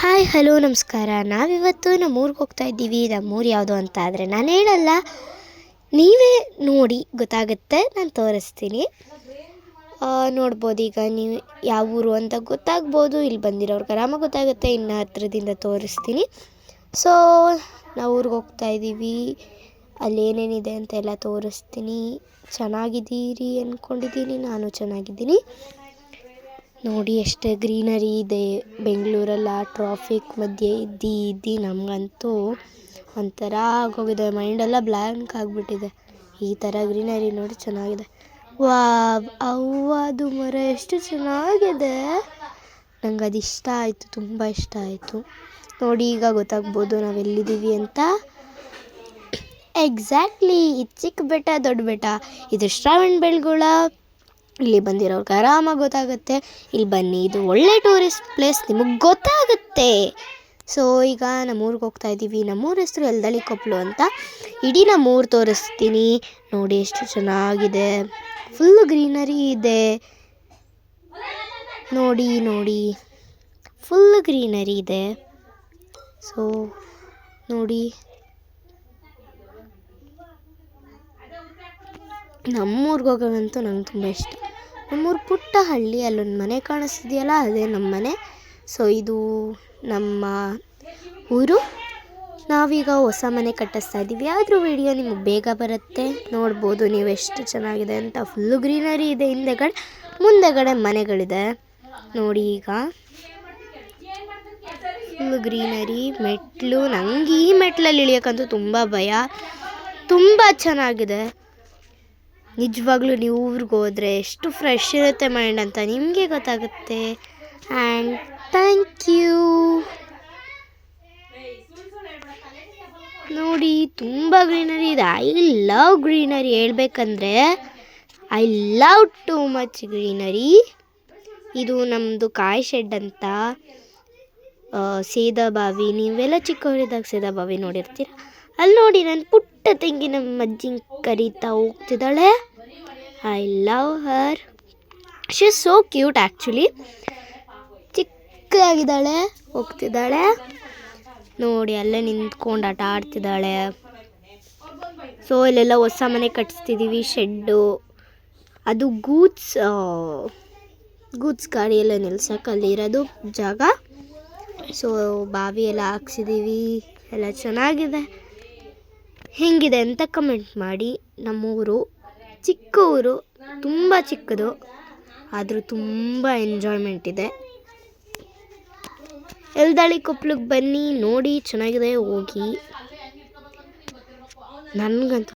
Hi, hello, ನಮಸ್ಕಾರ. ನಾವಿವತ್ತು ನಮ್ಮೂರಿಗೆ ಹೋಗ್ತಾ ಇದ್ದೀವಿ. ನಮ್ಮೂರು ಯಾವುದು ಅಂತ ಆದರೆ ನಾನು ಹೇಳಲ್ಲ. ನೀವೇ ನೋಡಿ, ಗೊತ್ತಾಗುತ್ತೆ, ನಾನು ತೋರಿಸ್ತೀನಿ. ನೋಡ್ಬೋದು, ಈಗ ನೀವು ಯಾವ ಊರು ಅಂತ ಗೊತ್ತಾಗ್ಬೋದು. ಇಲ್ಲಿ ಬಂದಿರೋರ್ಗೆ ಆರಾಮಾಗಿ ಗೊತ್ತಾಗುತ್ತೆ, ಇನ್ನು ಹತ್ರದಿಂದ ತೋರಿಸ್ತೀನಿ. ಸೊ ನಾವು ಊರಿಗೆ ಹೋಗ್ತಾ ಇದ್ದೀವಿ. ಅಲ್ಲಿ ಏನೇನಿದೆ ಅಂತ ಎಲ್ಲ ತೋರಿಸ್ತೀನಿ. ಚೆನ್ನಾಗಿದ್ದೀರಿ ಅಂದ್ಕೊಂಡಿದ್ದೀನಿ ನಾನು ಚೆನ್ನಾಗಿದ್ದೀನಿ. ನೋಡಿ, ಎಷ್ಟು ಗ್ರೀನರಿ ಇದೆ, ಬೆಂಗಳೂರೆಲ್ಲ ಟ್ರಾಫಿಕ್ ಮಧ್ಯೆ ಇದ್ದು ಇದ್ದು, ನಮಗಂತೂ ಒಂಥರ ಆಗೋಗಿದೆ. ಮೈಂಡೆಲ್ಲ ಬ್ಲ್ಯಾಂಕ್ ಆಗಿಬಿಟ್ಟಿದೆ. ಈ ಥರ ಗ್ರೀನರಿ ನೋಡಿ ಚೆನ್ನಾಗಿದೆ. ವಾವ್ ಅವ್ವದು ಮರ ಎಷ್ಟು ಚೆನ್ನಾಗಿದೆ. ನಂಗೆ ಅದು ಇಷ್ಟ ಆಯಿತು, ತುಂಬ ಇಷ್ಟ ಆಯಿತು. ನೋಡಿ, ಈಗ ಗೊತ್ತಾಗ್ಬೋದು ನಾವು ಎಲ್ಲಿದ್ದೀವಿ ಅಂತ. ಎಕ್ಸಾಕ್ಟ್ಲಿ ಇದು ಚಿಕ್ಕ ಬೆಟ್ಟ, ದೊಡ್ಡ ಬೆಟ್ಟ. ಇದು ಶ್ರಾವಣ ಬೆಳಗೊಳ. ಇಲ್ಲಿ ಬಂದಿರೋರ್ಗೆ ಆರಾಮಾಗಿ ಗೊತ್ತಾಗುತ್ತೆ. ಇಲ್ಲಿ ಬನ್ನಿ, ಇದು ಒಳ್ಳೆ ಟೂರಿಸ್ಟ್ ಪ್ಲೇಸ್ ನಿಮಗೆ ಗೊತ್ತಾಗುತ್ತೆ. ಸೊ ಈಗ ನಮ್ಮೂರಿಗೆ ಹೋಗ್ತಾ ಇದ್ದೀವಿ ನಮ್ಮೂರ ಹೆಸರು ಎಲ್ದಳ್ಳಿ ಕೊಪ್ಪಲು ಅಂತ. ಇಡೀ ನಮ್ಮೂರು ತೋರಿಸ್ತೀನಿ. ನೋಡಿ ಎಷ್ಟು ಚೆನ್ನಾಗಿದೆ. ಫುಲ್ ಗ್ರೀನರಿ ಇದೆ. ನೋಡಿ ನೋಡಿ. ಫುಲ್ ಗ್ರೀನರಿ ಇದೆ. ಸೊ ನೋಡಿ. ನಮ್ಮೂರಿಗೆ ಹೋಗೋಣಂತೂ ನಂಗೆ ತುಂಬ ಇಷ್ಟ. ನಮ್ಮೂರು ಪುಟ್ಟ ಹಳ್ಳಿ ಅಲ್ಲೊಂದು ಮನೆ ಕಾಣಿಸ್ತಿದೆಯಲ್ಲ, ಅದೇ ನಮ್ಮ ಮನೆ. ಸೊ ಇದು ನಮ್ಮ ಊರು. ನಾವೀಗ ಹೊಸ ಮನೆ ಕಟ್ಟಿಸ್ತಾ ಇದ್ದೀವಿ ಆದರೂ ವಿಡಿಯೋ ನಿಮಗೆ ಬೇಗ ಬರುತ್ತೆ. ನೋಡ್ಬೋದು ನೀವು ಎಷ್ಟು ಚೆನ್ನಾಗಿದೆ ಅಂತ. ಫುಲ್ಲು ಗ್ರೀನರಿ ಇದೆ ಹಿಂದೆಗಡೆ. ಮುಂದೆಗಡೆ ಮನೆಗಳಿದೆ. ನೋಡಿ ಈಗ. ಫುಲ್ಲು ಗ್ರೀನರಿ ಮೆಟ್ಲು. ನಂಗೆ ಈ ಮೆಟ್ಲಲ್ಲಿ ಇಳಿಯೋಕ್ಕಂತೂ ತುಂಬ ಭಯ. ತುಂಬ ಚೆನ್ನಾಗಿದೆ. ನಿಜವಾಗ್ಲೂ ನೀವು ಊರಿಗೆ ಹೋದರೆ ಎಷ್ಟು ಫ್ರೆಶ್ ಇರುತ್ತೆ ಮೈಂಡ್ ಅಂತ ನಿಮಗೆ ಗೊತ್ತಾಗುತ್ತೆ. ಆ್ಯಂಡ್ ಥ್ಯಾಂಕ್ ಯು ನೋಡಿ ತುಂಬ ಗ್ರೀನರಿ ಇದೆ. ಐ ಲವ್ ಗ್ರೀನರಿ ಹೇಳ್ಬೇಕಂದ್ರೆ I love too much greenery ಇದು ನಮ್ಮದು ಕಾಯಿ ಶೆಡ್ ಅಂತ ಆ, ಸೇದಬಾವಿ ನೀವೆಲ್ಲ ಚಿಕ್ಕವರಿದ್ದಾಗ ಸೇದಬಾವಿ ನೋಡಿರ್ತೀರ? ಅಲ್ಲಿ ನೋಡಿ ನನ್ನ ಪುಟ್ಟ ತೆಂಗಿನ ನಮ್ಮ ಕರೀತಾ ಹೋಗ್ತಿದ್ದಾಳೆ. I love her she so cute actually ಚಿಕ್ಕದಾಗಿದ್ದಾಳೆ, ಹೋಗ್ತಿದ್ದಾಳೆ. ನೋಡಿ, ಅಲ್ಲೇ ನಿಂತ್ಕೊಂಡು ಆಟ ಆಡ್ತಿದ್ದಾಳೆ. ಸೊ ಇಲ್ಲೆಲ್ಲ ಹೊಸ ಮನೆ ಕಟ್ಟಿಸ್ತಿದ್ದೀವಿ ಶೆಡ್ಡು ಅದು ಗೂಡ್ಸ್ ಗೂಡ್ಸ್ ಗಾಡಿ ಎಲ್ಲ ನಿಲ್ಸಕ್ಕೆ ಅಲ್ಲಿರೋದು ಜಾಗ. ಸೊ ಬಾವಿ ಎಲ್ಲ ಹಾಕ್ಸಿದ್ದೀವಿ ಎಲ್ಲ ಚೆನ್ನಾಗಿದೆ. ಹೆಂಗಿದೆ ಅಂತ ಕಮೆಂಟ್ ಮಾಡಿ. ನಮ್ಮೂರು, ಚಿಕ್ಕ ಊರು, ತುಂಬ ಚಿಕ್ಕದು, ಆದರೂ ತುಂಬ ಎಂಜಾಯ್ಮೆಂಟ್ ಇದೆ. ಎಲ್ದಾಳಿ ಕೊಪ್ಪಳಕ್ಕೆ ಬನ್ನಿ, ನೋಡಿ ಚೆನ್ನಾಗಿದೆ, ಹೋಗಿ. ನನಗಂತೂ